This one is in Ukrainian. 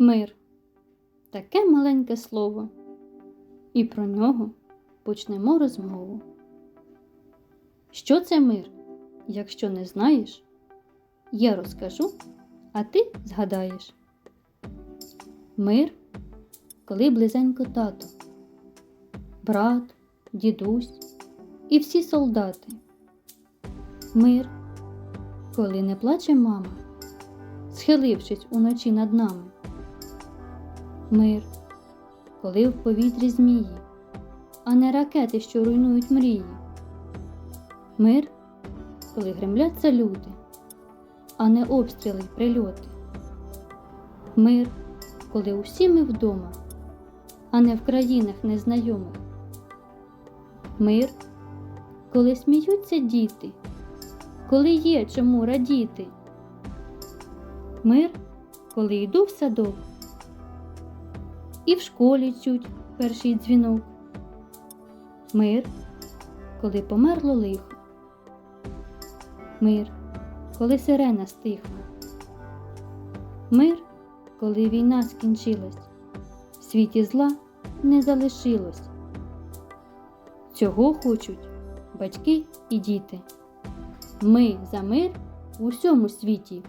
Мир таке маленьке слово, і про нього почнемо розмову. Що це мир? Якщо не знаєш, я розкажу, а ти згадаєш. Мир, коли близенько тато, брат, дідусь і всі солдати. Мир, коли не плаче мама, схилившись уночі над нами. Мир, коли в повітрі змії, а не ракети, що руйнують мрії. Мир, коли гремлять салюти, а не обстріли й прильоти. Мир, коли усі ми вдома, а не в країнах незнайомих. Мир, коли сміються діти, коли є чому радіти. Мир, коли йду в садок, і в школі чуть перший дзвінок. Мир, коли померло лихо. Мир, коли сирена стихла. Мир, коли війна скінчилась, в світі зла не залишилось. Цього хочуть батьки і діти. Ми за мир в усьому світі.